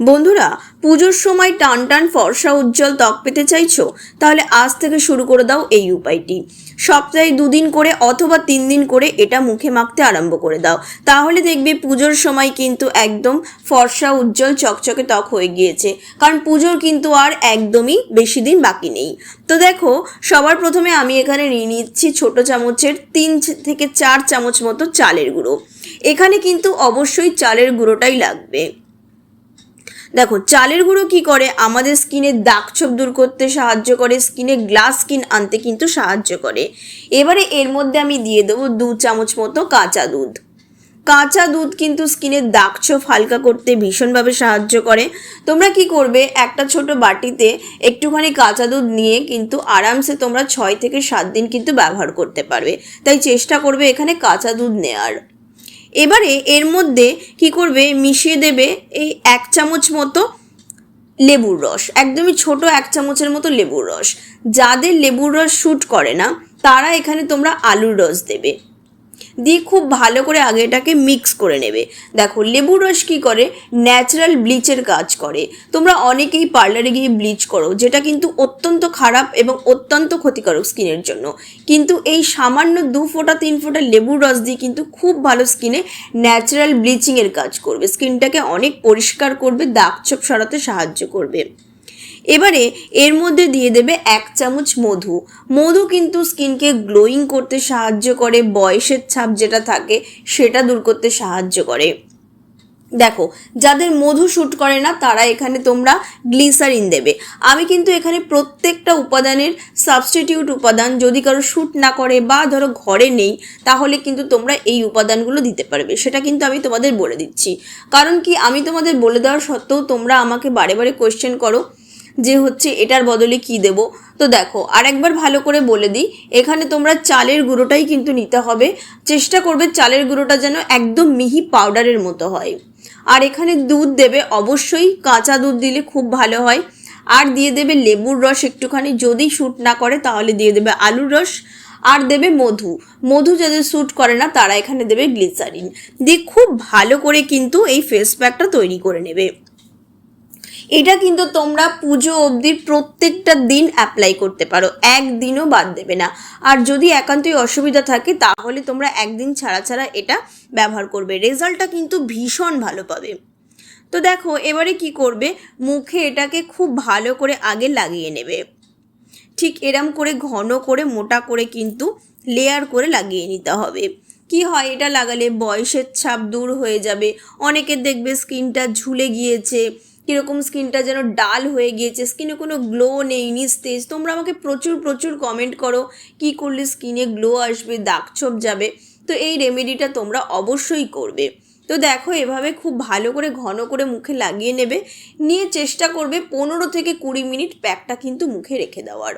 বন্ধুরা, পুজোর সময় টান টান ফর্সা উজ্জ্বল ত্বক পেতে চাইছো? তাহলে আজ থেকে শুরু করে দাও এই উপায়টি। সপ্তাহে দুদিন করে অথবা তিন দিন করে এটা মুখে মাখতে আরম্ভ করে দাও। তাহলে দেখবে পুজোর সময় কিন্তু একদম ফর্সা উজ্জ্বল চকচকে ত্বক হয়ে গিয়েছে। কারণ পুজোর কিন্তু আর একদমই বেশি দিন বাকি নেই। তো দেখো, সবার প্রথমে আমি এখানে নিয়ে নিচ্ছি ছোট চামচের তিন থেকে চার চামচ মতো চালের গুঁড়ো। এখানে কিন্তু অবশ্যই চালের গুঁড়োটাই লাগবে। দেখো, চালের গুঁড়ো কি করে? আমাদের স্কিনের দাগ ছোপ দূর করতে সাহায্য করে স্কিনে গ্লাস স্কিন আনতে কিন্তু সাহায্য করে। এবারে এর মধ্যে আমি দিয়ে দেবো দু চামচ মতো কাঁচা দুধ। কাঁচা দুধ কিন্তু স্কিনের দাগ ছোপ হালকা করতে ভীষণভাবে সাহায্য করে। তোমরা কি করবে? একটা ছোট বাটিতে একটুখানি কাঁচা দুধ নিয়ে কিন্তু আরামসে তোমরা ছয় থেকে সাত দিন কিন্তু ব্যবহার করতে পারবে। তাই চেষ্টা করবে এখানে কাঁচা দুধ নেওয়ার এবারে এর মধ্যে কি করবে? মিশিয়ে দেবে এই এক চামচ মতো লেবুর রস, একদমই ছোট এক চামচের মতো লেবুর রস। যাদের লেবুর রস শ্যুট করে না, তারা এখানে তোমরা আলুর রস দেবে। দিয়ে খুব ভালো করে আগে এটাকে মিক্স করে নেবে। দেখো, লেবুর রস কী করে? ন্যাচারাল ব্লিচের কাজ করে। তোমরা অনেকেই পার্লারে গিয়ে ব্লিচ করো, যেটা কিন্তু অত্যন্ত খারাপ এবং অত্যন্ত ক্ষতিকারক স্কিনের জন্য। কিন্তু এই সামান্য দু ফোঁটা, তিন ফোঁটা লেবুর রস দিয়ে কিন্তু খুব ভালো স্কিনে ন্যাচারাল ব্লিচিংয়ের কাজ করবে। স্কিনটাকে অনেক পরিষ্কার করবে দাগ ছোপ সরাতে সাহায্য করবে। এবারে এর মধ্যে দিয়ে দেবে এক চামচ মধু। মধু কিন্তু স্কিনকে গ্লোয়িং করতে সাহায্য করে, বয়সের ছাপ যেটা থাকে সেটা দূর করতে সাহায্য করে। দেখো, যাদের মধু শ্যুট করে না, তারা এখানে তোমরা গ্লিসারিন দেবে। আমি কিন্তু এখানে প্রত্যেকটা উপাদানের সাবস্টিটিউট উপাদান যদি কারও শ্যুট না করে বা ধরো ঘরে নেই, তাহলে কিন্তু তোমরা এই উপাদানগুলো দিতে পারবে। সেটা কিন্তু আমি তোমাদের বলে দিচ্ছি। কারণ কি, আমি তোমাদের বলে দেওয়ার সত্ত্বেও তোমরা আমাকে বারে বারে কোয়েশ্চেন করো যে হচ্ছে এটার বদলে কি দেব? তো দেখো, আরেকবার ভালো করে বলে দিই, এখানে তোমরা চালের গুঁড়োটাই কিন্তু নিতে হবে। চেষ্টা করবে চালের গুঁড়োটা যেন একদম মিহি পাউডারের মতো হয়। আর এখানে দুধ দেবে অবশ্যই, কাঁচা দুধ দিলে খুব ভালো হয়। আর দিয়ে দেবে লেবুর রস একটুখানি, যদি শ্যুট না করে তাহলে দিয়ে দেবে আলুর রস। আর দেবে মধু। মধু যাদের শ্যুট করে না, তারা এখানে দেবে গ্লিসারিন দিয়ে খুব ভালো করে কিন্তু এই ফেস প্যাকটা তৈরি করে নেবে। এটা কিন্তু তোমরা পুজো অবধি প্রত্যেকটা দিন অ্যাপ্লাই করতে পারো, একদিনও বাদ দেবে না। আর যদি একান্তই অসুবিধা থাকে, তাহলে তোমরা একদিন ছাড়া ছাড়া এটা ব্যবহার করবে। রেজাল্টটা কিন্তু ভীষণ ভালো পাবে। তো দেখো, এবারে কি করবে? মুখে এটাকে খুব ভালো করে আগে লাগিয়ে নেবে। ঠিক এরম করে, ঘন করে, মোটা করে কিন্তু লেয়ার করে লাগিয়ে নিতে হবে। কি হয়? এটা লাগালে বয়সের ছাপ দূর হয়ে যাবে। অনেকের দেখবে স্কিনটা ঝুলে গিয়েছে। কীরকম স্কিনটা যেন ডাল হয়ে গিয়েছে, স্কিনে কোনো গ্লো নেই, নিস্তেজ। তোমরা আমাকে প্রচুর প্রচুর কমেন্ট করো, কি করলে স্কিনে গ্লো আসবে দাগ ছোপ যাবে। তো এই রেমেডিটা তোমরা অবশ্যই করবে। তো দেখো, এভাবে খুব ভালো করে, ঘন করে মুখে লাগিয়ে নেবে। নিয়ে চেষ্টা করবে পনেরো থেকে কুড়ি মিনিট প্যাকটা কিন্তু মুখে রেখে দেওয়ার।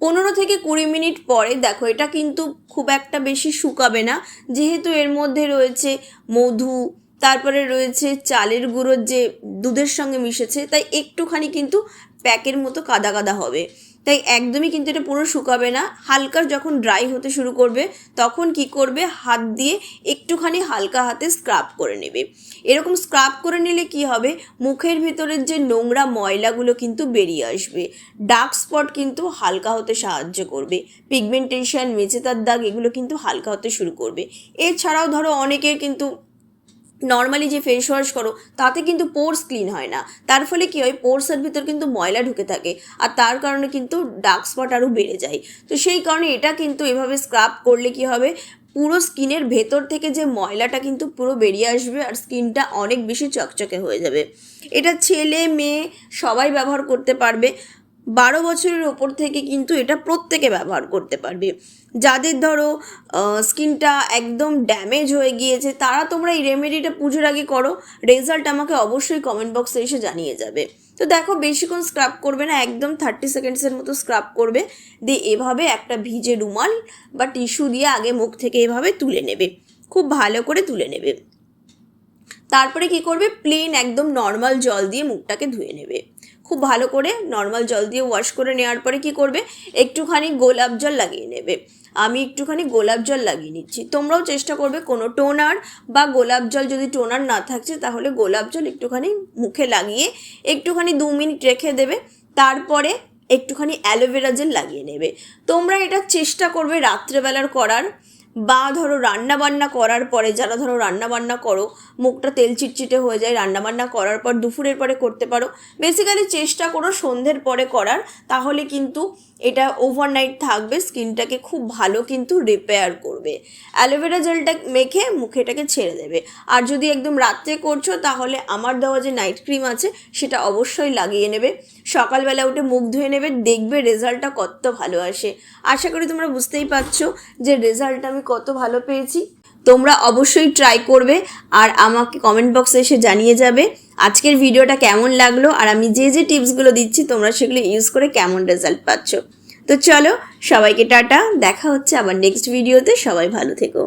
পনেরো থেকে কুড়ি মিনিট পরে, দেখো, এটা কিন্তু খুব একটা বেশি শুকাবে না। যেহেতু এর মধ্যে রয়েছে মধু তারপরে রয়েছে চালের গুঁড়োর যে দুধের সঙ্গে মিশেছে, তাই একটুখানি কিন্তু প্যাকের মতো কাদা কাদা হবে। তাই একদমই কিন্তু এটা পুরো শুকাবে না। হালকা যখন ড্রাই হতে শুরু করবে, তখন কি করবে? হাত দিয়ে একটুখানি হালকা হাতে স্ক্রাব করে নেবে। এরকম স্ক্রাব করে নিলে কি হবে? মুখের ভিতরের যে নোংরা ময়লাগুলো কিন্তু বেরিয়ে আসবে। ডার্ক স্পট কিন্তু হালকা হতে সাহায্য করবে। পিগমেন্টেশন মেচেতার দাগ, এগুলো কিন্তু হালকা হতে শুরু করবে। এছাড়াও ধরো অনেকের কিন্তু নর্মালি যে ফেস ওয়াশ করো, তাতে কিন্তু পোর্স ক্লিন হয় না। তার ফলে কী হয় পোর্সের ভিতর কিন্তু ময়লা ঢুকে থাকে আর তার কারণে কিন্তু ডার্ক স্পট আরও বেড়ে যায়। তো সেই কারণে এটা কিন্তু এভাবে স্ক্রাব করলে কি হবে, পুরো স্কিনের ভেতর থেকে যে ময়লাটা কিন্তু পুরো বেরিয়ে আসবে আর স্কিনটা অনেক বেশি চকচকে হয়ে যাবে। এটা ছেলে, মেয়ে সবাই ব্যবহার করতে পারবে। বারো বছরের ওপর থেকে কিন্তু এটা প্রত্যেকে ব্যবহার করতে পারবে। যাদের ধরো স্কিনটা একদম ড্যামেজ হয়ে গিয়েছে, তারা তোমরা এই রেমেডিটা পুজোর আগে করো। রেজাল্ট আমাকে অবশ্যই কমেন্ট বক্সে এসে জানিয়ে যাবে। তো দেখো, বেশিক্ষণ স্ক্রাব করবে না, একদম থার্টি সেকেন্ডসের মতো স্ক্রাব করবে। দিয়ে এভাবে একটা ভিজে রুমাল বা টিস্যু দিয়ে আগে মুখ থেকে এভাবে তুলে নেবে। খুব ভালো করে তুলে নেবে। তারপরে কি করবে? প্লেন একদম নর্মাল জল দিয়ে মুখটাকে ধুয়ে নেবে। খুব ভালো করে নর্মাল জল দিয়ে ওয়াশ করে নেওয়ার পরে কি করবে? একটুখানি গোলাপ জল লাগিয়ে নেবে। আমি একটুখানি গোলাপ জল লাগিয়ে নিচ্ছি। তোমরাও চেষ্টা করবে কোনো টোনার বা গোলাপ জল যদি টোনার না থাকছে, তাহলে গোলাপ জল একটুখানি মুখে লাগিয়ে একটুখানি দু মিনিট রেখে দেবে। তারপরে একটুখানি অ্যালোভেরা জেল লাগিয়ে নেবে। তোমরা এটা চেষ্টা করবে রাত্রেবেলার করার। বা ধরো রান্না বান্না করার পরে, যারা ধরো রান্না বান্না করো, মুখটা তেল চিটচিটে হয়ে যায়, রান্না বান্না করার পর দুপুরের পরে করতে পারো। বেসিক্যালি চেষ্টা করো সন্ধ্যের পরে করার, তাহলে কিন্তু এটা ওভারনাইট থাকবে, স্কিনটাকে খুব ভালো কিন্তু রিপেয়ার করবে। অ্যালোভেরা জেলটা মেখে মুখে এটাকে ছেড়ে দেবে। আর যদি একদম রাত্রে করছ, তাহলে আমার দেওয়া যে নাইট ক্রিম আছে, সেটা অবশ্যই লাগিয়ে নেবে। সকালবেলা উঠে মুখ ধুয়ে নেবে, দেখবে রেজাল্টটা কত ভালো আসে। আশা করি তোমরা বুঝতেই পারছ যে রেজাল্ট আমি কত ভালো পেয়েছি। তোমরা অবশ্যই ট্রাই করবে আর আমাকে কমেন্ট বক্সে এসে জানিয়ে যাবে আজকের ভিডিওটা কেমন লাগল আর আমি যে যে টিপসগুলো দিচ্ছি তোমরা সেগুলো ইউজ করে কেমন রেজাল্ট পাচ্ছ। তো চলো সবাইকে টাটা, দেখা হচ্ছে আবার নেক্সট ভিডিওতে সবাই ভালো থেকো।